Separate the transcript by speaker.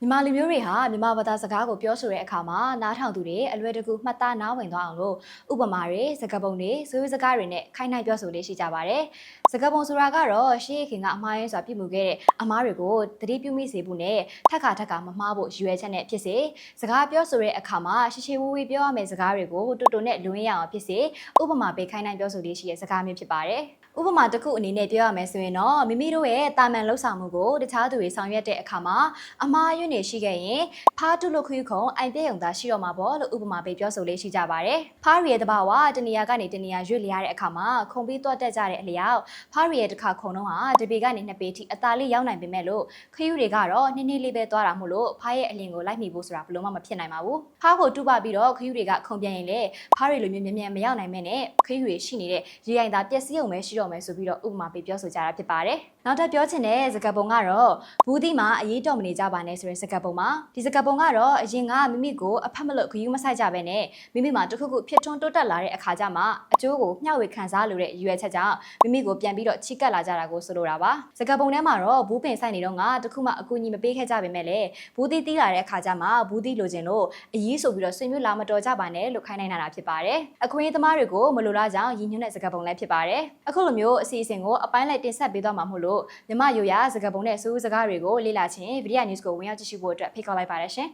Speaker 1: မြန်မာလူမျိုးတွေဟာမြန်မာဘာသာစကားကိုပြောဆိုတဲ့အခါမှာနားထောင်သူတွေအလွယ်တကူမှတ်သားနားဝင်သွားအောင်လို့ဥပမာတွေစကားပုံတွေဆိုရိုးစကားတွေနဲ့ခိုင်းနှိုင်းပြောဆိုလေးရှိကြပါတယ်။စကားပုံဆိုတာကတော့ရှေးခင်ကအမှားရင်းစွာပြုမှုခဲ့တဲ့အမားတွေကိုသတိပြုမိစေဖို့နဲ့ထက်ခါထက်ခါမမှားဖို့ရည်ရွယ်ချက်နဲ့ဖြစ်စေစကားပြောဆိုတဲ့အခါမှာရှေရှေဝေးဝေးပြောရမယ့်စကားတွေကိုတူတူနဲ့လွင်ရအောင်ဖြစ်စေဥပမာပေးခိုင်းနှိုင်းပြောဆိုလေးရှိတဲ့စကားမျိုးဖြစ်ပါတယ်။ဥပမာတစ်ခုအနေနဲ့ပြောရမယ်ဆိုရင်တော့မိမိတို့ရဲ့တာမန်လှုပ်ဆောင်မှုကိုတခြားသူတွေဆောင်ရွက်တဲ့အခါမှာအမှားအယွင်းတွေရှိခဲ့ရင်ဖားတုလို့ခွေးခုံအိုင်ပြည့်ုံသားရှိတော့မှာပေါ့လို့ဥပမာပေးပြောဆိုလေးရှိကြပါတယ်။ဖားရီရဲ့တဘာဝတနေရာကနေတနေရာရွေ့လျရတဲ့အခါမှာခုံပြီးတော့တက်ကြတဲ့အလျောက်ဖားရီရဲ့တစ်ခါခုံတော့ဟာတပေကနေနှစ်ပေထိအသာလေးရောက်နိုင်ပေမဲ့လို့ခရီးတွေကတော့နည်းနည်းလေးပဲသွားတာမို့လို့ဖားရဲ့အလင်ကိုလိုက်မိဖို့ဆိုတာဘယ်လို့မှမဖြစ်နိုင်ပါဘူး။ဖားကိုတူပါပြီးတော့ခရီးတွေကခုံပြန်ရင်လေဖားရီလိုမျိုးမြင်မြန်မရောက်နိုင်မဲ့နဲ့ခရီးတွေရှိနေတဲ့ရေရိုင်သာပျက်စီးအောင်ပဲရှိတော့မယ်ဆိုပြီးတော့ဥပမာပေးပြောဆိုကြတာဖြစ်ပါတယ်။နောက်ထပ်ပြောချင်တဲ့စကားပုံကတော့ဘူးသီးမှာအရေးတော်မနေကြပါနဲ့ဆိုတဲ့စကားပုံမှာဒီစကားပုံကတော့အရင်ကမိမိကိုအဖက်မလို့ဂယူးမဆိုင်ကြဘဲနဲ့မိမိမှာတစ်ခုခုဖြစ်ထွန်းတိုးတက်လာတဲ့အခါကျမှအကျိုးကိုမျှဝေခံစားလို့တဲ့ရည်ရွယ်ချက်ကြောင့်မိမိကိုပြန်ပြီးတော့ချိကပ်လာကြတာကိုဆိုလိုတာပါစကားပုံထဲမှာတော့ဘူးပင်ဆိုင်နေတော့ငါတစ်ခုမှအကူအညီမပေးခဲ့ကြပေမဲ့လေဘူးသီးတီးလာတဲ့အခါကျမှဘူးသီးလိုချင်လို့အရေးဆိုပြီးတော့ဆွေမျိုးလာမတော်ကြပါနဲ့လို့ခိုင်းနိုင်တာဖြစ်ပါတယ်အခွင့်အရေးသမားတွေကိုမလိုလားကြောင်းရည်ညွှန်းတဲ့စကားပုံလည်းဖြစ်ပါတယ်အခုလိုမျိုးအစီအစဉ်ကိုအပိုင်းလိုက်တင်ဆက်ပေးသွားမှာမို့လို့မြမရိုရစကားပုံနဲ့စူးစကားတွေကိုလေ့လာခြင်းဗီဒီယို news ကိုဝင်ရောက်ကြည့်ရှုဖို့အတွက်ဖိတ်ခေါ်လိုက်ပါတယ်ရှင်